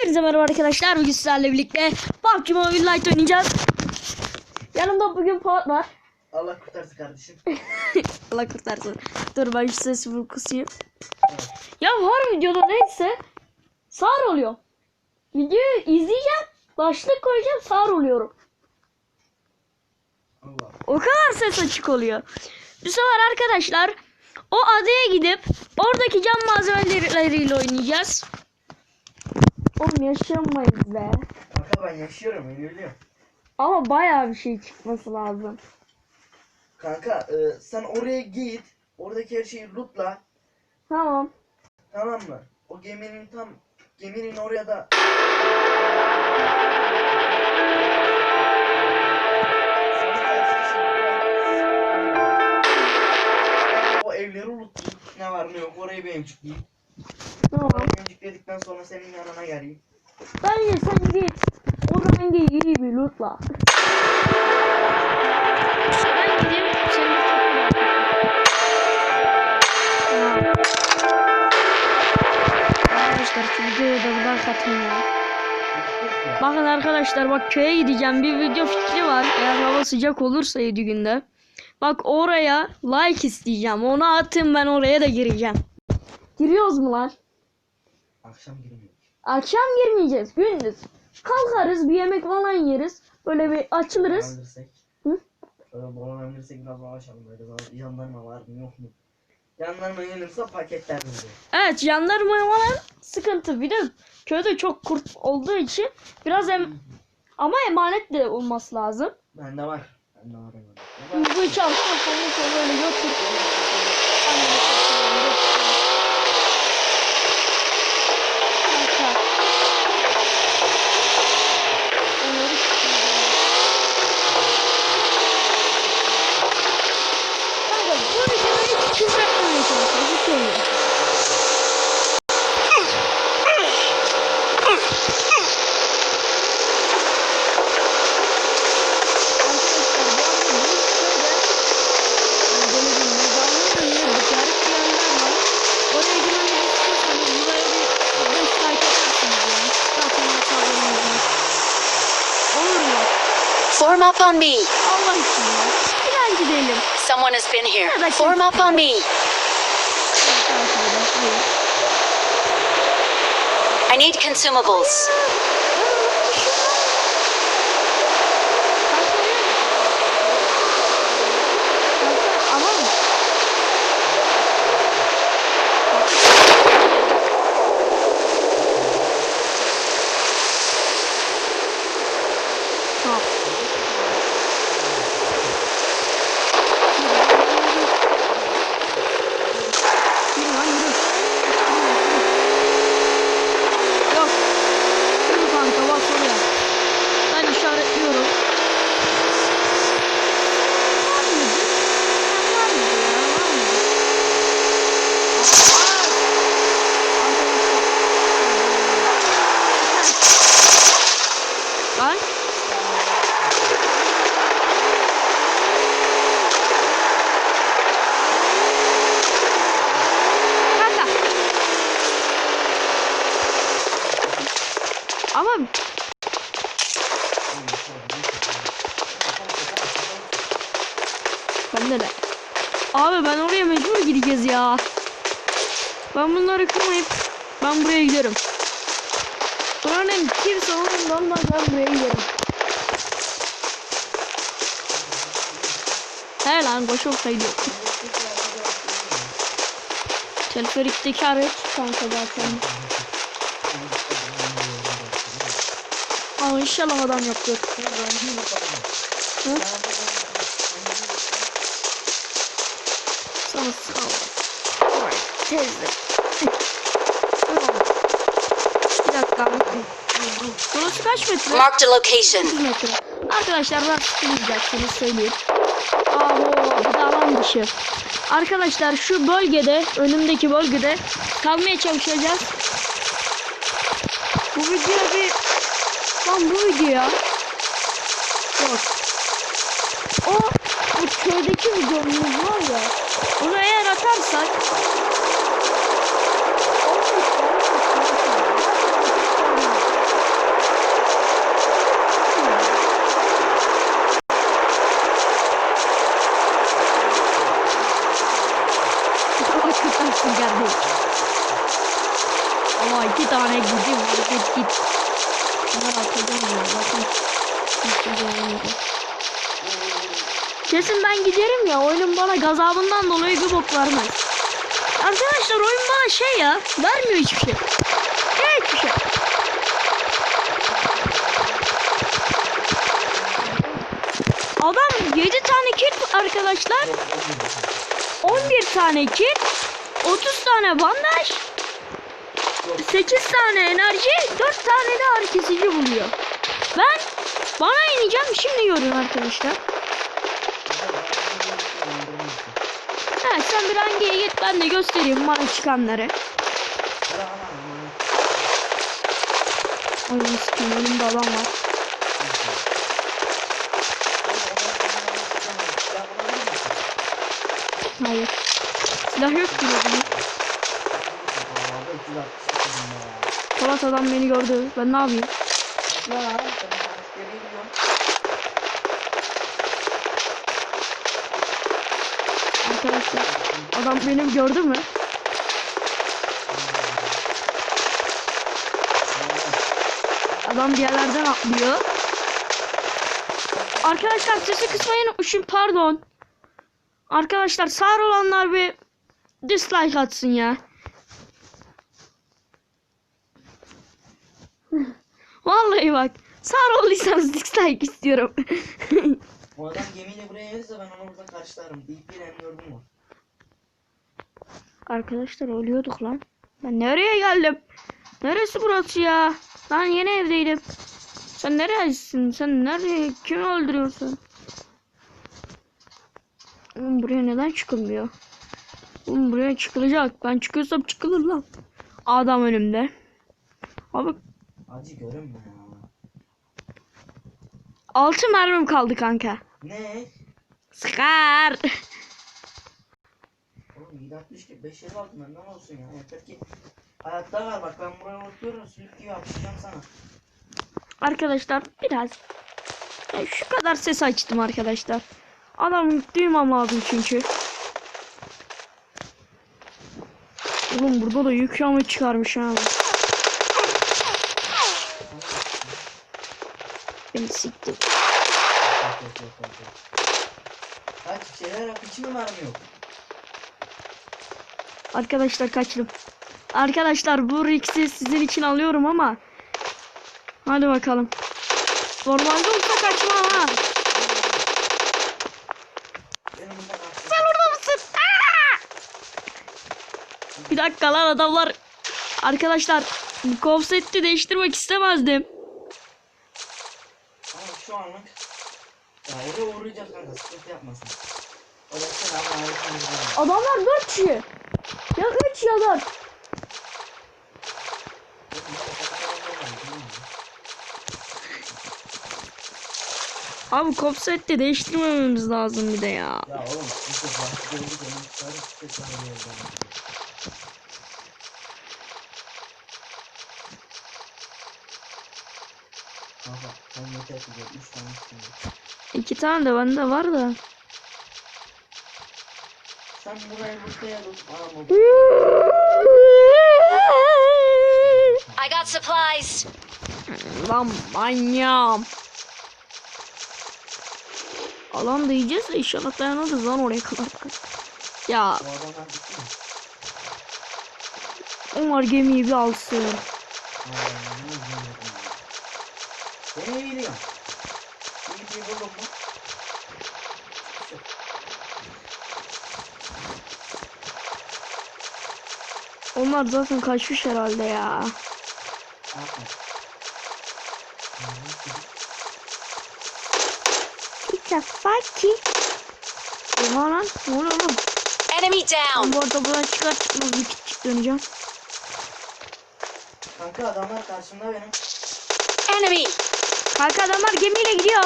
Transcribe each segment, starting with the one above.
Hepinize merhaba arkadaşlar. Bugün sizlerle birlikte PUBG Mobile Lite oynayacağız. Yanımda bugün Polat var. Allah kurtarsın kardeşim. Allah kurtarsın. Dur ben şu sesi bir kısayım. Ya var videoda neyse sağır oluyor. Videoyu izleyeceğim. Başlık koyacağım sağır oluyorum. Allah. O kadar ses açık oluyor. Bu sefer arkadaşlar o adaya gidip oradaki cam malzemeleriyle oynayacağız. Oğlum yaşayamayız be. Kanka ben yaşıyorum ben biliyorum. Ama bayağı bir şey çıkması lazım. Kanka e, sen oraya git. Oradaki her şeyi lootla. Tamam. Tamam mı? O geminin tam geminin oraya da o evleri lootlayayım. Ne var ne yok orayı bir emciklayayım. Tamam. Orayı emcikledikten sonra senin yanına geleyim. Bence sen git. Oradan gel iyi bir lootla. Ben gideyim. Arkadaşlar videoya da buradan katın ya. Bakın arkadaşlar bak köye gideceğim. Bir video fikri var. Eğer hava sıcak olursa 7 günde. Bak oraya like isteyeceğim. Onu atın ben oraya da gireceğim. Giriyoruz mu lan? Akşam girmiyor. Akşam girmeyeceğiz. Gündüz. Kalkarız bir yemek falan yeriz. Böyle bir açılırız. Dolandırsak. Hı? Şöyle dolandırsak biraz dolaşalım böyle. Jandarma var mı yok mu? Jandarma gelirse paketler bizi. Evet jandarma falan sıkıntı. Bir de köyde çok kurt olduğu için biraz em ama emanet de olması lazım. Bende var. Bende var emanet. Bu sonra sonra böyle götür. Kanka. Onları Kanka bu videoyu hiç küfür etmemeye çalışıyoruz. Hiç öyle. Form up on me. Allah için ya. İnan gidelim. Someone has been here. Yeah, that Form can- up on me. I need consumables. Olmadan ben buraya giderim. He lan boş olsaydı. Teleferikteki araç kanka zaten. Ama inşallah adam yoktur. Hı? Sana sağ ol. Tamam. Bir dakika. Burası kaç metre? Marked a location. 8 metre. Arkadaşlar ben sıkılmayacaksınız söyleyeyim. Aa bir de alan dışı. Arkadaşlar şu bölgede, önümdeki bölgede kalmaya çalışacağız. Bu video bir... Lan bu video ya. Yok. O bu köydeki videomuz var ya. Onu eğer atarsak o Ama iki tane gücüm var. Git git. Bunlar atacağım ya. Bakın. Hiç güzel olmayacak. Kesin ben giderim ya. Oyunun bana gazabından dolayı bir bok vermez. Arkadaşlar oyun bana şey ya. Vermiyor hiçbir şey. Hiçbir şey. Adam 7 tane kit arkadaşlar. 11 tane kit. 30 tane bandaj. 8 tane enerji. 4 tane de ağrı buluyor. Ben bana ineceğim. Şimdi görün arkadaşlar. Ha, sen bir hangiye git ben de göstereyim bana çıkanları. Ay sikim önümde adam var. Hayır. Silah yok ki benim. Polat adam beni gördü. Ben ne yapayım? Arkadaşlar adam benim gördü mü? Adam bir yerlerden atlıyor. Arkadaşlar sesi kısmayın. Üşün pardon. Arkadaşlar sağır olanlar bir dislike atsın ya. Vallahi bak. Sağır olduysanız dislike istiyorum. Bu adam gemiyle buraya gelirse ben onu burada karşılarım. Deyip bir M4'üm var. Arkadaşlar ölüyorduk lan. Ben nereye geldim? Neresi burası ya? Ben yeni evdeydim. Sen neredesin? Sen nereye? Kimi öldürüyorsun? Oğlum buraya neden çıkılmıyor? Oğlum buraya çıkılacak. Ben çıkıyorsam çıkılır lan. Adam önümde. Abi Acı görünme ya. altı mermim kaldı kanka. Ne? Sıkar. Oğlum 760 ki 5 yıl aldım benden olsun ya. Yeter ki hayatta var bak ben buraya oturuyorum sülük gibi yapışacağım sana. Arkadaşlar biraz Ya şu kadar ses açtım arkadaşlar. Adam duymam lazım çünkü. Oğlum burada da yük yağmur çıkarmış ha. Beni siktir. Kaç şeyler yap hiç mi mermi yok? Arkadaşlar kaçtım. Arkadaşlar bu Rix'i sizin için alıyorum ama. Hadi bakalım. Normalde olsa kaçmam ha. Sen orada mısın? Aa! Bir dakika lan adamlar. Arkadaşlar bu konsepti değiştirmek istemezdim. Ama şu anlık ya oraya uğrayacağız kanka sıkıntı yapmasın. Adamlar 4 kişi. Ya 3 ya 4. Abi konsepti değiştirmememiz lazım bir de ya. Ya oğlum de bir. Kanka sen yeter ki gel 3 tane çıkıyor. 2 tane de bende var da. Sen buraya? I got supplies. Lan manyağım. Alan de inşallah dayanırız lan oraya kadar. Ya? Umar gemiyi bir alsın. Ne gidiyorsun? İyi bir buldum Onlar zaten kaçmış herhalde ya. Aferin. Kitafaki. Oha lan ne oluyor oğlum? Enemy Ben down. bu arada buradan çıkar çıkmaz bir küçük döneceğim. Kanka adamlar karşımda benim. Enemy. Kanka adamlar gemiyle gidiyor.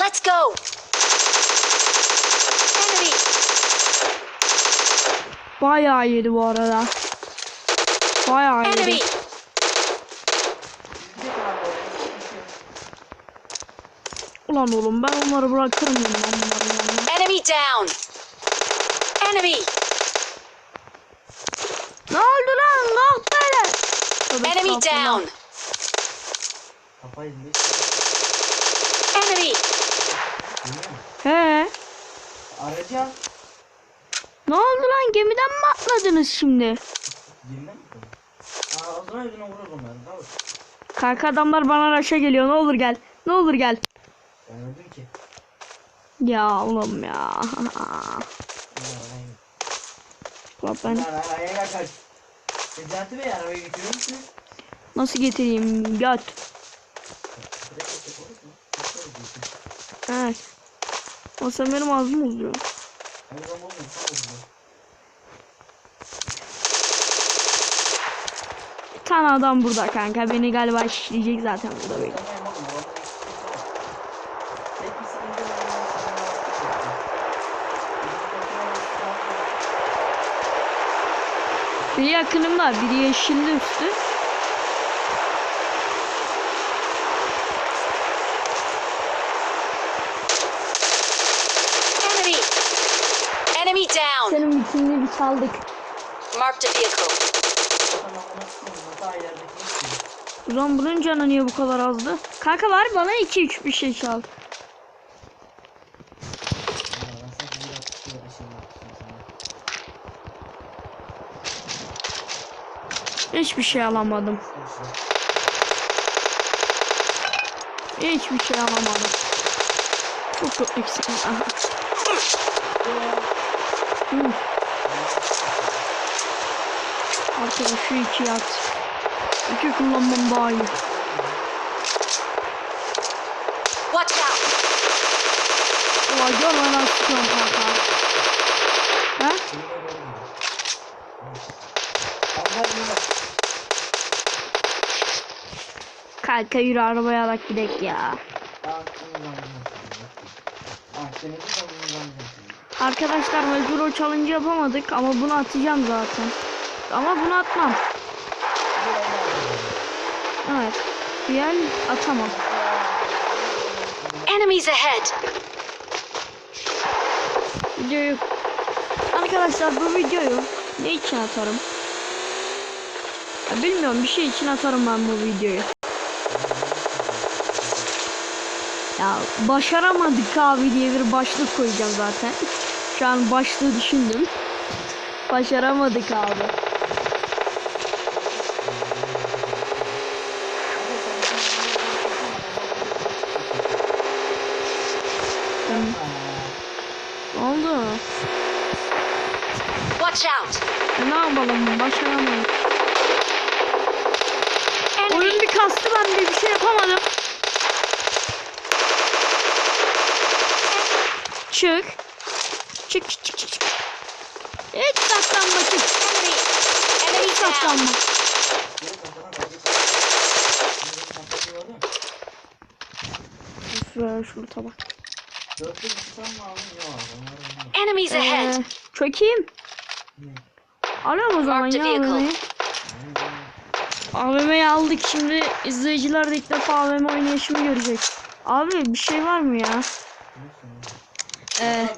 Let's go. Enemy. Bayağı yedi bu arada. Bayağı Enemy. yedi. Ulan oğlum ben onları bırakırım ben bunları yani. Enemy down. Enemy. Ne oldu lan? Kalk Tövbe Enemy estağfurullah. down. Enemy. He. Aracı al. Ne oldu lan gemiden mi atladınız şimdi? Dinle mi? Aa o zaman yüzüne vurur onları. Tamam. Kanka adamlar bana raşa geliyor. Ne olur gel. Ne olur gel. Ben öldüm ki. Ya oğlum ya. Bak ben Ben araya kaç. Necati Bey arabaya götürüyor musunuz? nasıl getireyim? Götür. Evet. O sen benim ağzımı uzuyor. Bir tane adam burada kanka. Beni galiba işleyecek zaten burada var. Biri yakınımda, biri yeşilli üstü. Enemy. Enemy bitimini bir çaldık. Marked a vehicle. O zaman bunun canı niye bu kadar azdı? Kanka var bana 2-3 bir şey çal. Şey. Hiçbir şey alamadım. Hiçbir şey alamadım. Çok çok eksik. Aha. Arkadaş şu iki at. İki kullanmam daha iyi. Watch out. Ulan gör lan sıkıyorum kanka. Ha? Kanka yürü arabaya alak gidek ya. Arkadaşlar mecbur o challenge yapamadık ama bunu atacağım zaten. Ama bunu atmam. Evet. Diğer atamam. Enemies ahead. Videoyu Arkadaşlar bu videoyu ne için atarım? Ya bilmiyorum bir şey için atarım ben bu videoyu. Ya başaramadık abi diye bir başlık koyacağım zaten. Şu an başlığı düşündüm. Başaramadık abi. Ne oldu? Watch out. E, ne yapalım? Başaramadık. Enemy. Oyun bir kastı ben bir şey yapamadım. Çık. Çık çık çık çık. Hiç saklanma çık. Hiç saklanma. Şuraya şurada bak. Enemies ahead. Ee, çökeyim. Alıyorum o zaman ya. AVM'yi. AVM'yi aldık şimdi izleyiciler de ilk defa AVM oynayışımı görecek. Abi bir şey var mı ya? Ee,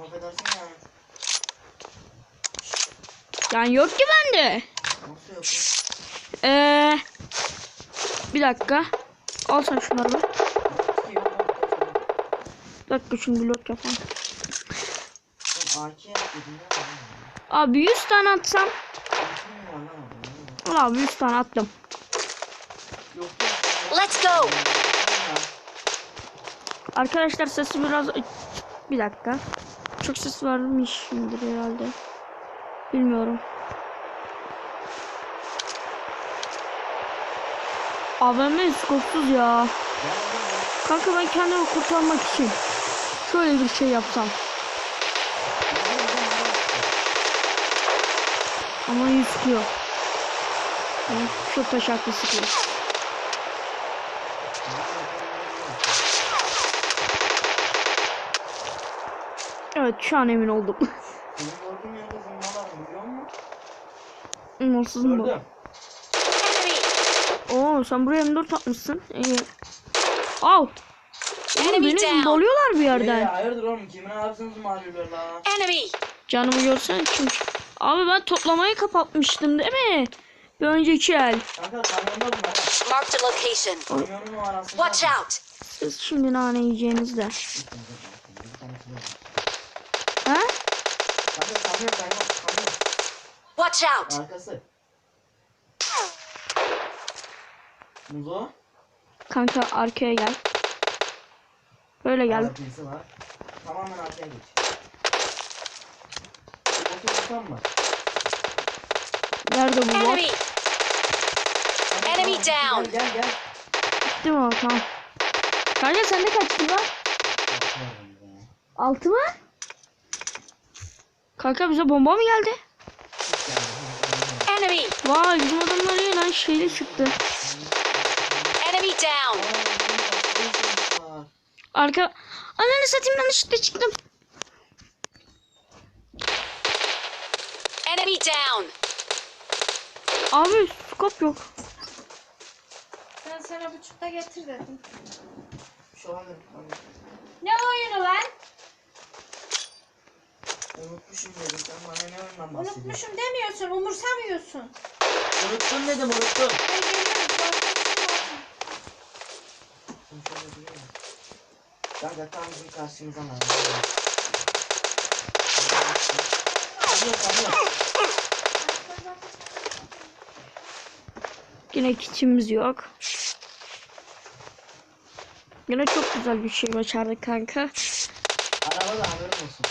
affedersin yani. yani yok ki bende. Ee, bir dakika. Al sen şunları bir. Bir dakika bir lot yapalım. Abi 100 tane atsam. Abi 100 tane attım. Let's go. Arkadaşlar sesi biraz... Bir dakika. Çok ses varmış şimdidir herhalde. Bilmiyorum. AVM skopsuz ya. Kanka ben kendimi kurtarmak için şöyle bir şey yapsam. Kilo. Yani çok taşaklı sıkıyor. Evet şu an emin oldum. Nasıl mı? Oo sen buraya M4 atmışsın. İyi. Al. Oğlum Enemy beni down. zımbalıyorlar bir yerden. hayırdır oğlum kimin abisiniz mağluber la? Enemy. Canımı görsen kim? Abi ben toplamayı kapatmıştım değil mi? Bir önceki el. Marked a location. Watch out! Siz şimdi nane yiyeceğinizde. Ha? Watch out! Arkası. Muzo. Kanka arkaya gel. Böyle gel. Tamamen arkaya geç. Nerede bu bot? Enemy! Enemy down. Gel gel. Gitti mi o? Tamam. Kanka sende kaç kill var? Altı mı? Kanka bize bomba mı geldi? Enemy! Vay bizim adamlar iyi lan şeyle çıktı. Enemy down! Arka... Ananı satayım yanlışlıkla çıktım. Enemy down! Abi skop yok. Ben sana buçukta getir dedim. Şu an Ne oyunu lan? unutmuşum dedim. Sen bana ne oyundan bahsediyorsun? Unutmuşum demiyorsun, umursamıyorsun. Unuttum dedim unuttum. Ben geliyorum, Kanka tam bizim karşımıza var. Kamyon kamyon. Yine kitimiz yok. Yine çok güzel bir şey başardık kanka. Araba da haberin olsun.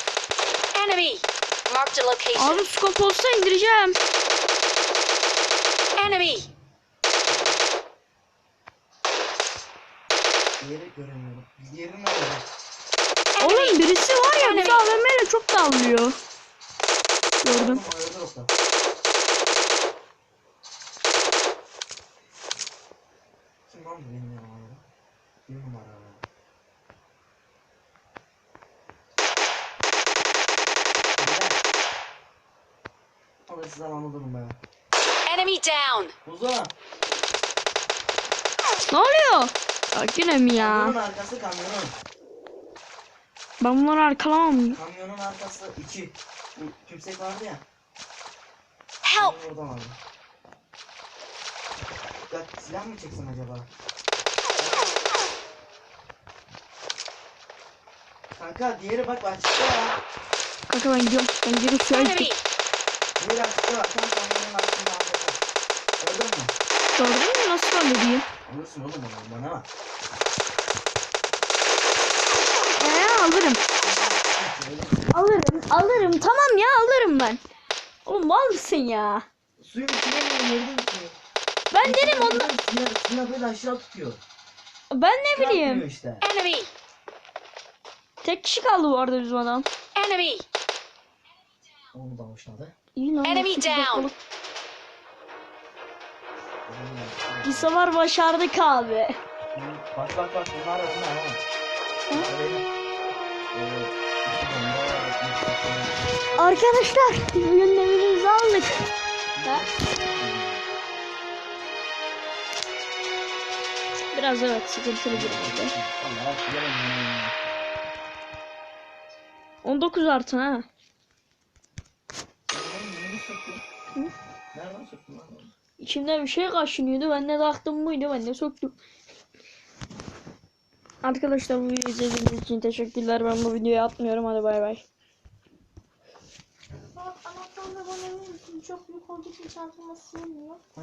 Enemy! Marked a location. Abi skop olsa indireceğim. Enemy! Diğeri göremiyorum. Diğeri nerede? Oğlum birisi var ya bizi AVM ile çok davlıyor. Gördüm. Lan bu benim yanıma? Bir numara. Beyler. Alın size anladım be. Enemy down! Buzo. Ne oluyor? Mi ya? Kamyonun arkası kamyonun. Ben bunları arkalamam. Kamyonun arkası 2. Tümsek vardı ya. Help! Oradan aldım. Ya silah mı çeksin acaba? Kanka diğeri bak açıkta ya. Kanka ben gidiyorum. Ben suya Enemy! gittim. Diğeri açıkta bak. Tam kamyonun arkasında arkada. Gördün mü? Gördün mü nasıl öyle diyeyim? Alırsın oğlum onu bana bak. Ee, alırım. Alırım. Alırım. Tamam ya alırım ben. Oğlum mal mısın ya? Suyun içine mi yerdin ki? Ben derim onu. Suya böyle aşağı tutuyor. Ben ne Bırakmıyor bileyim. işte. Enemy! Tek kişi kaldı bu arada bizim adam. Enemy! Onu da hoşladı. İyi lan. Enemy down. dakikalık. Bir sefer başardık abi. Bak bak bak bunlar bunlar ha. Evet. Arkadaşlar bugün evimizi aldık. Ha? Biraz evet sıkıntılı bir oldu. 19 artı ha. Nereden söktün lan onu? İçimde bir şey kaşınıyordu. Ben de taktım buydu. Ben de soktum. Arkadaşlar bu videoyu izlediğiniz için teşekkürler. Ben bu videoyu atmıyorum. Hadi bay bay. Çok büyük olduğu için çantama sığmıyor.